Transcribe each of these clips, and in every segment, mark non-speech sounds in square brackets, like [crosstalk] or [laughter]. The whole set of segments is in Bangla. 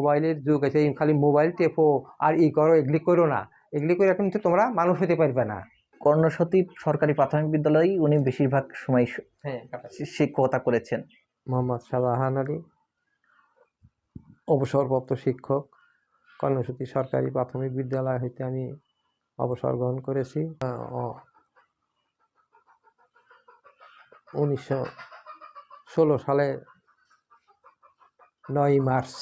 মোবাইলের যুগ আছে খালি মোবাইল টেপো আর ই করো এগুলি করো না। এগুলি করে কিন্তু তোমরা মানুষ হতে পারবে না। কর্ণসতী সরকারি প্রাথমিক বিদ্যালয়েই উনি বেশিরভাগ সময় হ্যাঁ শিক্ষকতা করেছেন। মোহাম্মদ শাহজাহান আলী অবসরপ্রাপ্ত শিক্ষক কর্ণসতী সরকারি প্রাথমিক বিদ্যালয় হইতে আমি অবসর গ্রহণ করেছি। উনিশশো ষোলো সালে নয় মার্চ।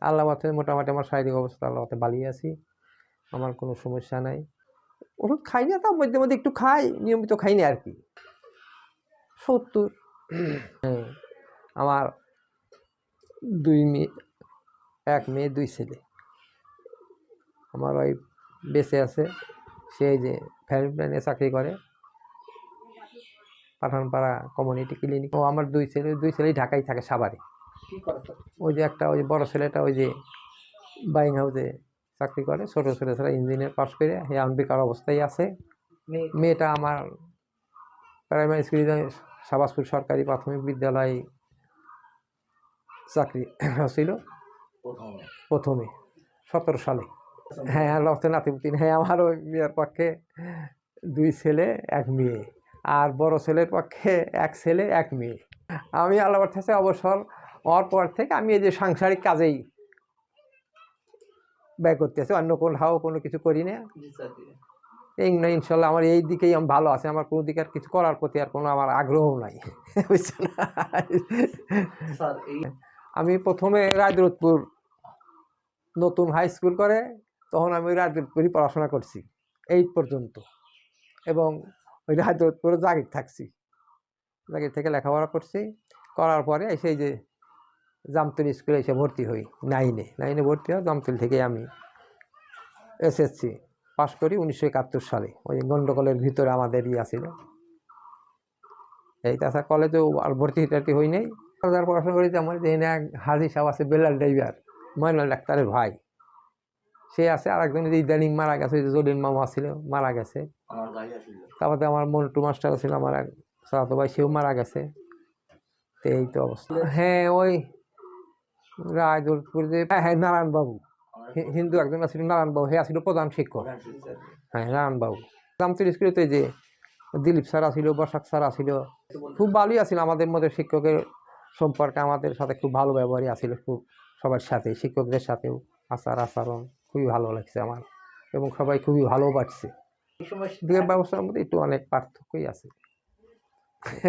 আল্লাহ মাথে মোটামুটি আমার শারীরিক অবস্থা আল্লাহ মাথে বালিয়ে আছি। আমার কোনো সমস্যা নাই। ওষুধ খাই না তার মধ্যে মধ্যে একটু খাই, নিয়মিত খাই না আর কি। সত্তর। হ্যাঁ আমার দুই মেয়ে, এক মেয়ে, দুই ছেলে। আমার ওয়াইফ বেঁচে আছে সেই যে ফ্যামিলি প্ল্যানে চাকরি করে। পাঠানপাড়া কমিউনিটি ক্লিনিক ও আমার দুই ছেলে, দুই ছেলেই ঢাকায় থাকে সাভারে। ওই যে একটা ওই বড় ছেলেটা ওই যে বাইং হাউসে চাকরি করে ছোটো ছেলে ছেলে ইঞ্জিনিয়ার পাস করে এখন বেকার অবস্থায় আছে। মেয়েটা আমার প্রাইমারি স্কুলে সাবাসপুর সরকারি প্রাথমিক বিদ্যালয়ে চাকরি ছিল প্রথমে? সতেরো সালে। হ্যাঁ লফতে নাতিপুতিন হ্যাঁ আমার ওই মেয়ের পক্ষে দুই ছেলে এক মেয়ে। আর বড় ছেলের পক্ষে এক ছেলে এক মেয়ে। আমি আল্লাহর থেকে অবসর হওয়ার পর থেকে আমি এই যে সাংসারিক কাজেই ব্যয় করতেছি অন্য কোথাও কোনো কিছু করি না। এই না ইনশাল্লাহ আমার এই দিকেই আমি ভালো আছে আমার কোনো দিকে আর কিছু করার প্রতি আর কোনো আমার আগ্রহ নাই। [laughs] বুঝছেন আমি প্রথমে রায়দুরতপুর নতুন হাই স্কুল করে তখন আমি রায়দুরতপুরই পড়াশোনা করছি এইট পর্যন্ত। এবং ওই রায়দুরতপুরে জাগির থাকছি। জাগির থেকে লেখাপড়া করছি করার পরে এসে এই যে জামতলি স্কুলে এসে ভর্তি হই নাইনে নাইনে ভর্তি হয় জামতুল থেকে আমি এসএসসি পাশ করি উনিশশো একাত্তর সালে। ওই গণ্ডগোলের ভিতরে আমাদের ইয়া ছিল। এই তাছাড়া কলেজেও আর ভর্তি টার্টি হই নাই। পড়াশোনা করি আমার যে এক হাজি সাহেব আছে বেলাল ড্রাইভার ময়নাল ডাক্তারের ভাই। সে আছে আর একজন যে ইদানিং মারা গেছে ওই যে জলিন মামা ছিল মারা গেছে। তারপরে আমার মন্টু মাস্টার ছিল আমার এক সারাতো ভাই সেও মারা গেছে। তো এই তো অবস্থা। হ্যাঁ ওই রায়দুলপুর যে হ্যাঁ হ্যাঁ নারায়ণবাবু। হিন্দু একজন আছিল নারায়ণবাবু। হে আছিল প্রধান শিক্ষক। হ্যাঁ নারায়ণবাবু। জামতুল স্কুলে তো এই যে দিলীপ স্যার আছিল বসাক স্যার আছিল খুব ভালোই আছিল আমাদের মধ্যে শিক্ষকের সম্পর্কে আমাদের সাথে খুব ভালো ব্যবহারই আছিল খুব সবার সাথে শিক্ষকদের সাথেও। আচার আচরণ খুবই ভালো লাগছে আমার এবং সবাই খুবই ভালো পাচ্ছে দিকের ব্যবস্থার মধ্যে একটু অনেক পার্থক্যই আছে।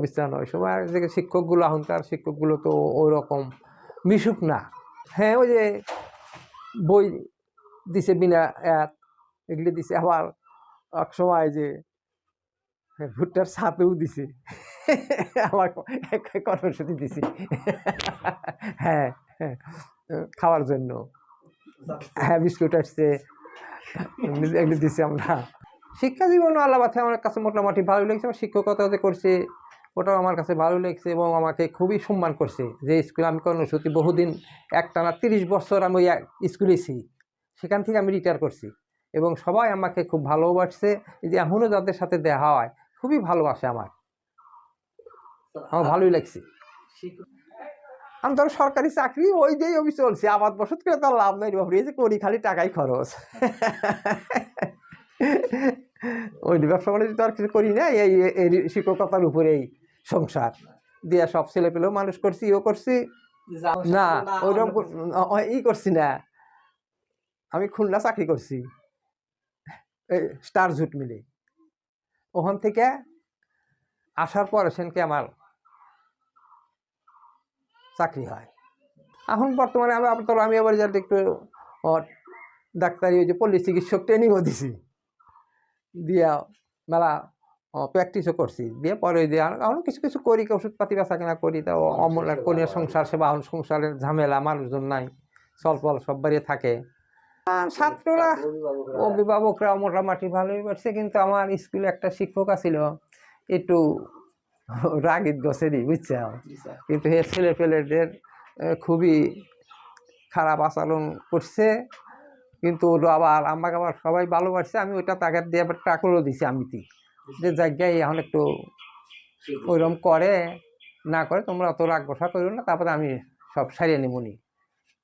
বুঝছেন ওই সময় শিক্ষকগুলো এখনকার শিক্ষকগুলো তো ওই রকম মিশুক না। হ্যাঁ ওই যে বই দিছে বিনা এক, এগুলি দিছে আবার এক সময় যে ভুট্টার ছাতেও দিছে। আমার কর্মসূচি দিছি। হ্যাঁ হ্যাঁ খাওয়ার জন্য। হ্যাঁ বিস্কুট আসছে। এগুলি দিছি আমরা। শিক্ষা জীবন আল্লাহ আমার কাছে মোটামুটি ভালো লেগেছে। আমার শিক্ষকতা যে করছে ওটাও আমার কাছে ভালো লেগেছে এবং আমাকে খুবই সম্মান করছে যে স্কুলে আমি কর্মসূচি বহুদিন একটানা তিরিশ বছর আমি ওই এক স্কুলেছি সেখান থেকে আমি রিটায়ার করছি এবং সবাই আমাকে খুব ভালোবাসছে যে এখনও যাদের সাথে দেখা হয়, খুবই ভালোবাসে আমার। আমার ভালোই লাগছে। আমি ধরো সরকারি চাকরি ওই দিয়েই আমি চলছি, আবাদ বসত করে তার লাভ নাই বাবু এই যে করি খালি টাকাই খরচ। ওই ব্যবসা বাণিজ্য তো আর কিছু করি না এই শিক্ষকতার উপরেই। সংসার। দিয়া সব ছেলে পেলেও মানুষ করছি ইও করছি। না ওইরকম ই করছি না। আমি খুলনা চাকরি করছি। স্টার জুট মিলে। ওখান থেকে আসার পরে সেনকে আমার চাকরি হয়। এখন বর্তমানে আমি আপনার আমি আবার যাতে একটু ডাক্তারি ওই যে পল্লী চিকিৎসক ট্রেনিংও দিছি। দিয়া মেলা প্র্যাকটিসও করছি। দিয়ে পরে দিয়ে এখন কিছু কিছু করি ওষুধপাতি বেচা কেনা করি তা অমল করি সংসার সেবা এখন সংসারের ঝামেলা মানুষজন নাই সলপল সব বাড়িয়ে থাকে। ছাত্ররা অভিভাবকরা। মোটামুটি ভালোই পারছে কিন্তু আমার স্কুলে একটা শিক্ষক আছিল একটু রাগিত গছেরই বুঝছে? কিন্তু হে ছেলে পেলেদের খুবই খারাপ আচরণ করছে কিন্তু আবার আমাকে আবার সবাই ভালোবাসছে আমি ওইটা তাকে দিয়ে আবার টাকলও দিছি আমিতি। যে জায়গায় এখন একটু ওইরকম করে, না করে, তোমরা অত রাগ বসা করো না, তারপরে আমি সব সারিয়ে নেবনি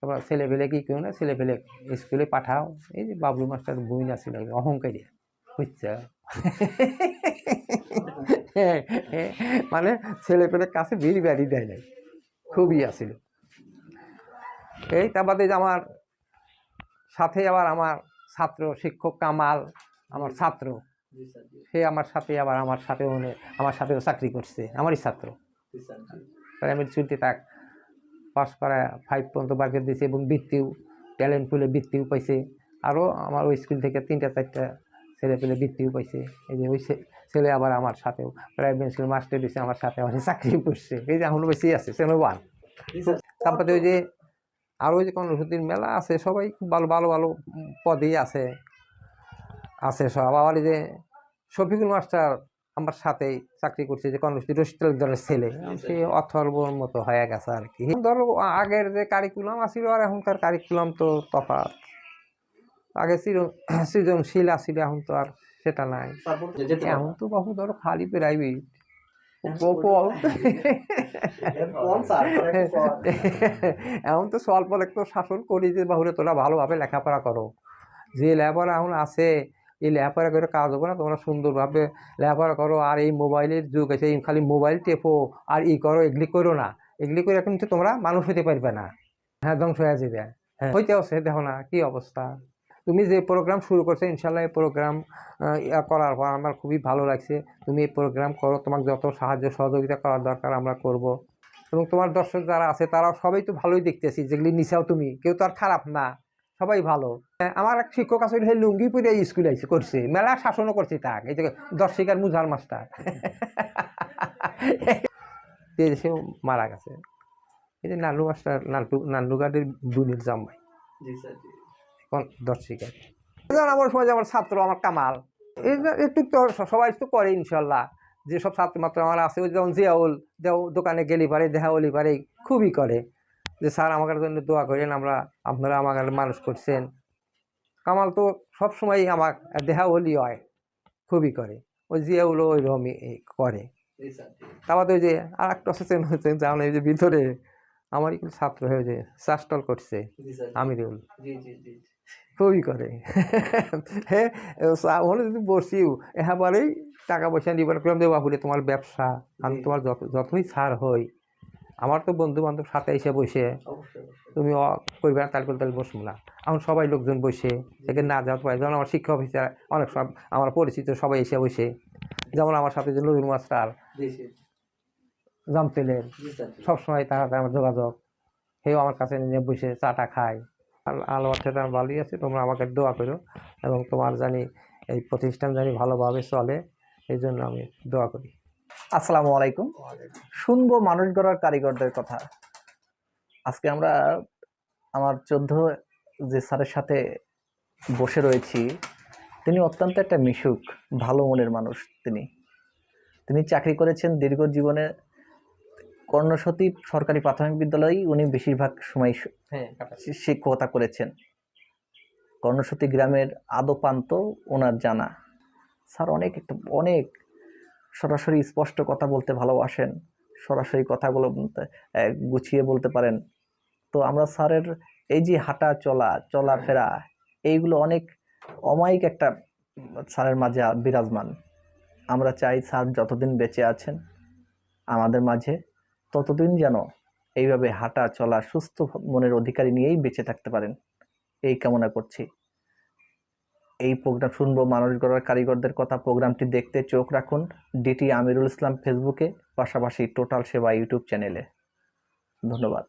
তোমরা ছেলে পেলে কি কেউ না ছেলে পেলে স্কুলে পাঠাও। এই যে বাবলু মাস্টার বই না ছিল অহংকারী। বুঝছ? মানে ছেলে পেলে কাছে বিড়ি বাড়ি দেয় নাই। খুবই আসিল। এই তার বাদে যে আমার সাথে আবার আমার ছাত্র শিক্ষক কামাল, আমার ছাত্র। সে আমার সাথে আবার আমার সাথে মানে আমার সাথেও চাকরি করছে আমারই ছাত্র। প্রাইমারি স্কুলতে তাক পাস করা ফাইভ পর্যন্ত বার্গেট দিয়েছে এবং বৃত্তিও ট্যালেন্ট ফুলে বৃত্তিও পাইছে। আরও আমার ওই স্কুল থেকে তিনটা চারটা ছেলে পেলে বৃত্তিও পাইছে। এই যে ওই ছেলে আবার আমার সাথেও প্রাইমারি স্কুল মাস্টার দিয়েছে আমার সাথে আমার চাকরি করছে। এই যে এখনও বেশি আছে সেখানে ওয়ান তারপরে ওই যে আরও ওই যে কর্মসূচির মেলা আছে সবাই খুব ভালো ভালো ভালো পদেই আছে। আছে সব। আবার যে শফিকুল মাস্টার আমার সাথেই চাকরি করছে যে কর্মসূচি রশিদ তালুকদারের ছেলে। সে অথর্বর মতো হয়ে গেছে আর কি। ধরো আগের যে কারিকুলাম আছিল আর এখনকার কারিকুলাম তো তফাৎ। আগে সৃজ সৃজনশীল আছিল এখন তো আর সেটা নাই। এখন তো বহু ধরো খালি প্রাইভেট এখন তো স্বল্প একটু শাসন করি যে বাহুরে তোরা ভালোভাবে লেখাপড়া করো। যে লেবার এখন আছে এই লেখাপড়া করে কাজ হবে না, তোমরা সুন্দরভাবে লেখাপড়া করো। আর এই মোবাইলের যুগ আছে খালি মোবাইল টেপো, আর ই করো, এগুলি করো না। এগুলি করে কিন্তু তোমরা মানুষ হতে পারবে না। হ্যাঁ ধ্বংস হয়ে যাবে। হ্যাঁ হইতে আছে দেখো না কি অবস্থা। তুমি যে প্রোগ্রাম শুরু করছ ইনশাল্লাহ এই প্রোগ্রাম করার পর আমার খুবই ভালো লাগছে। তুমি এই প্রোগ্রাম করো, তোমাকে যত সাহায্য সহযোগিতা করার দরকার আমরা করব। এবং তোমার দর্শক যারা আছে তারা সবাই তো ভালোই দেখতেছি, যেগুলি নিচাও তুমি। কেউ তো আর খারাপ না, সবাই ভালো। আমার এক শিক্ষক আছে সেই লুঙ্গি পরে স্কুলে আইসে করছে। মেলা শাসনও করছে তাক। এই যে দর্শিকার মুজার মাস্টার। [laughs] দেশেও মারা গেছে। এই যে নান্নু মাস্টার নান্টু নান্নুগাড়ির বুনির জামাই। এখন দর্শিকা। আমার সময় আমার ছাত্র আমার কামাল। একটু তো সবাই তো করে ইনশাল্লাহ। যেসব ছাত্র মাত্র আমার আছে ওই যেমন জিয়াউল দেও দোকানে গেলি পারে দেখা হলি পারে খুবই করে। যে স্যার আমাদের জন্য দোয়া করেন আমরা আপনারা আমাকে মানুষ করছেন। কামাল তো সব সময় আমার দেখা হলি হয় খুবই করে। ওই জিয়াউলও ওই রকমই করে। তারপর ওই যে আর একটা সচেতন হচ্ছে যেমন এই যে ভিতরে আমারই ছাত্র হয়ে যে চাষটল করছে আমিরুল। খুবই করে। হ্যাঁ ওখানে যদি বসিও এবারেই টাকা পয়সা নিবার করলাম যে বাবুরে তোমার ব্যবসা আমি তোমার যত যতই ছাড় হই আমার তো বন্ধু বান্ধব সাথে এসে বসে তুমি অ- করবে না তাহলে তাহলে বসবো না। এখন সবাই লোকজন বসে সেখানে না যাওয়ার পারে যেমন আমার শিক্ষা অফিসার অনেক সব আমার পরিচিত সবাই এসে বসে। যেমন আমার সাথে যে নজরুল মাস্টার জামতেলের সবসময় তার সাথে আমার যোগাযোগ। সেও আমার কাছে নিয়ে বসে চাটা খায়। আল- আলো অর্থে আমার ভালোই আছে তোমরা আমাকে দোয়া করো এবং তোমার জানি এই প্রতিষ্ঠান জানি ভালোভাবে চলে এই জন্য আমি দোয়া করি। আসসালামু আলাইকুম। শুনব মানুষ গড়ার কারিগরদের কথা। আজকে আমরা আমার চোদ্দ যে স্যারের সাথে বসে রয়েছি তিনি অত্যন্ত একটা মিশুক ভালো মনের মানুষ তিনি। তিনি চাকরি করেছেন দীর্ঘ জীবনে। কর্ণসতী সরকারি প্রাথমিক বিদ্যালয়েই উনি বেশিরভাগ সময় হ্যাঁ শিক্ষকতা করেছেন। কর্ণসতী গ্রামের আদপান্ত ওনার জানা। স্যার অনেক একটা অনেক সরাসরি স্পষ্ট কথা বলতে ভালোবাসেন, সরাসরি কথাগুলো গুছিয়ে বলতে পারেন। তো আমরা স্যারের এই যে হাঁটা চলা, চলাফেরা, এইগুলো অনেক অমায়িক একটা স্যারের মাঝে বিরাজমান। আমরা চাই স্যার যতদিন বেঁচে আছেন আমাদের মাঝে, ততদিন যেন এইভাবে হাঁটা চলা সুস্থ মনের অধিকারী নিয়েই বেঁচে থাকতে পারেন। এই কামনা করছি। এই প্রোগ্রাম শুনব মানুষ গড়ার কারিগরদের কথা। প্রোগ্রামটি দেখতে চোখ রাখুন ডিটি আমিরুল ইসলাম ফেসবুকে, পাশাপাশি টোটাল সেবা ইউটিউব চ্যানেলে। ধন্যবাদ।